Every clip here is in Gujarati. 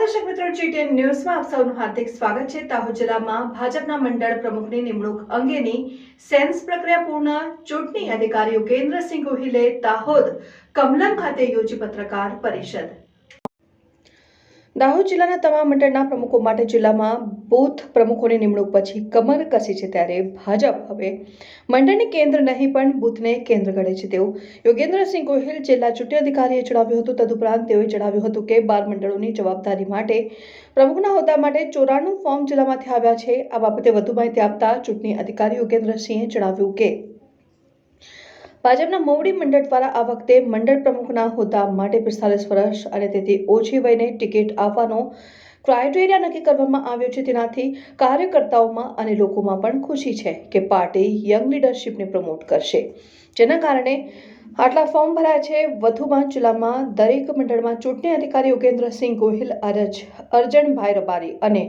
દર્શક મિત્રો જીટીએન ન્યૂઝમાં આપ સૌનું હાર્દિક સ્વાગત છે. દાહોદ જિલ્લામાં ભાજપના મંડળ પ્રમુખની નિમણૂક અંગેની સેન્સ પ્રક્રિયા પૂર્ણ, ચૂંટણી અધિકારી યોગેન્દ્રસિંહ ગોહિલે દાહોદ કમલમ ખાતે યોજી પત્રકાર પરિષદ. દાહોદ જિલ્લાના તમામ મંડળના પ્રમુખો માટે જિલ્લામાં બૂથ પ્રમુખોની નિમણૂક પછી કમર કસી છે ત્યારે ભાજપ હવે મંડળને કેન્દ્ર નહીં પણ બૂથને કેન્દ્ર ગણે છે. તેવું યોગેન્દ્રસિંહ ગોહિલ જિલ્લા ચૂંટણી અધિકારીએ જણાવ્યું હતું. તદુપરાંત તેઓએ જણાવ્યું હતું કે બાર મંડળોની જવાબદારી માટે પ્રમુખના હોદ્દા માટે ચોરાણું ફોર્મ જિલ્લામાંથી આવ્યા છે. આ બાબતે વધુ માહિતી આપતા ચૂંટણી અધિકારી યોગેન્દ્રસિંહે જણાવ્યું કે ભાજપના મોવડી મંડળ દ્વારા આ વખતે મંડળ પ્રમુખના હોદ્દા માટે પિસ્તાલીસ વર્ષ અને તેથી ઓછી વયને ટિકિટ આપવાનો ક્રાઇટેરિયા નક્કી કરવામાં આવ્યો છે. તેનાથી કાર્યકર્તાઓમાં અને લોકોમાં પણ ખુશી છે કે પાર્ટી યંગ લીડરશિપને પ્રમોટ કરશે. જેના કારણે આટલા ફોર્મ ભરાયા છે. વધુમાં જિલ્લામાં દરેક મંડળમાં ચૂંટણી અધિકારી યોગેન્દ્રસિંહ ગોહિલ, અરજ, અર્જણભાઈ રબારી અને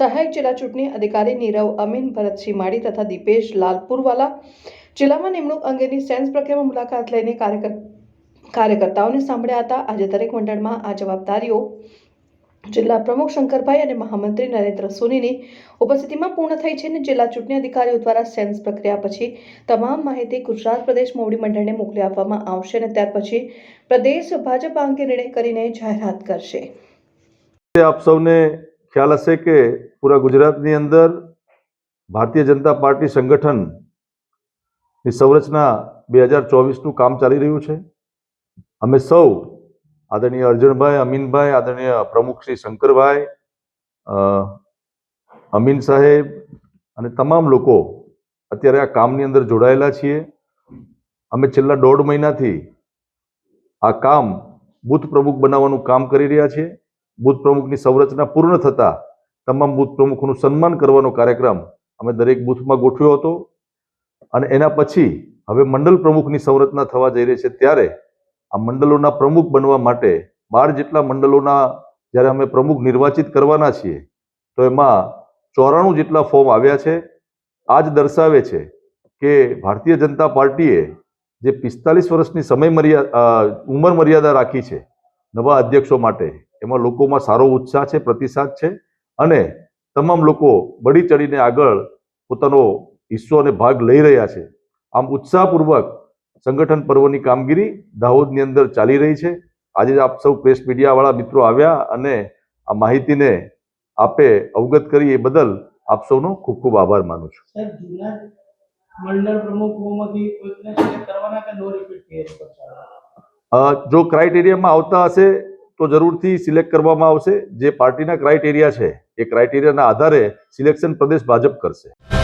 સહાયક જિલ્લા ચૂંટણી અધિકારી નીરવ અમીન, ભરતસિંહ માળી તથા દીપેશ લાલપુરવાલા જિલ્લામાં નિમણૂક અંગેની સેન્સ પ્રક્રિયામાં મુલાકાત લઈને કાર્યકર, કાર્યકર્તાઓને સાંભળ્યા હતા. આજે દરેક મંડળમાં આ જવાબદારીઓ જિલ્લા પ્રમુખ શંકરભાઈ અને મહામંત્રી નરેન્દ્ર સોનીની ઉપસ્થિતિમાં પૂર્ણ થઈ છે અને જિલ્લા ચૂંટણી અધિકારીઓ દ્વારા સેન્સ પ્રક્રિયા પછી તમામ માહિતી ગુજરાત પ્રદેશ મોવડી મંડળને મોકલી આપવામાં આવશે અને ત્યાર પછી પ્રદેશ ભાજપ અંગે નિર્ણય કરીને જાહેરાત કરશે. આપ સૌને ખ્યાલ હશે કે પૂરા ગુજરાતની અંદર ભારતીય જનતા પાર્ટી સંગઠન ની સંરચના બે હજાર ચોવીસનું કામ ચાલી રહ્યું છે. અમે સૌ આદરણીય અર્જુનભાઈ, અમીનભાઈ, આદરણીય પ્રમુખ શ્રી શંકરભાઈ અમીન સાહેબ અને તમામ લોકો અત્યારે આ કામની અંદર જોડાયેલા છીએ. અમે છેલ્લા દોઢ મહિનાથી આ કામ બૂથ પ્રમુખ બનાવવાનું કામ કરી રહ્યા છીએ. બુથ પ્રમુખની સંરચના પૂર્ણ થતાં તમામ બુથ પ્રમુખોનું સન્માન કરવાનો કાર્યક્રમ અમે દરેક બૂથમાં ગોઠવ્યો હતો. અને એના પછી હવે મંડળ પ્રમુખની સંરચના થવા જઈ રહી છે ત્યારે આ મંડળોના પ્રમુખ બનવા માટે બાર જેટલા મંડળોના જ્યારે અમે પ્રમુખ નિર્વાચિત કરવાના છીએ, તો એમાં ચોરાણું જેટલા ફોર્મ આવ્યા છે. આ જ દર્શાવે છે કે ભારતીય જનતા પાર્ટીએ જે પિસ્તાલીસ વર્ષની સમય મર્યાદા ઉંમર મર્યાદા રાખી છે નવા અધ્યક્ષો માટે, એમાં લોકોમાં સારો ઉત્સાહ છે, પ્રતિસાદ છે અને તમામ લોકો બળી ચડીને આગળ પોતાનો હિસ્સો અને ભાગ લઈ રહ્યા છે. આમ ઉત્સાહપૂર્વક સંગઠન પર્વની કામગીરી દાહોદની અંદર ચાલી રહી છે. આજે આપ સૌ પ્રેસ મીડિયાવાળા મિત્રો આવ્યા અને આ માહિતીને આપે અવગત કરી એ બદલ આપ સૌનો ખૂબ ખૂબ આભાર માનું છું. મંડળ પ્રમુખોમાંથી કોઈકને સિલેક્ટ કરવાના કે નો રિપીટ કેસ પર ચાલવાના? અ, જો ક્રાઇટેરિયામાં આવતા હશે તો જરૂરથી સિલેક્ટ કરવામાં આવશે. જે પાર્ટીના ક્રાઇટેરિયા છે એ ક્રાઇટેરિયાના આધારે સિલેક્શન પ્રદેશ ભાજપ કરશે.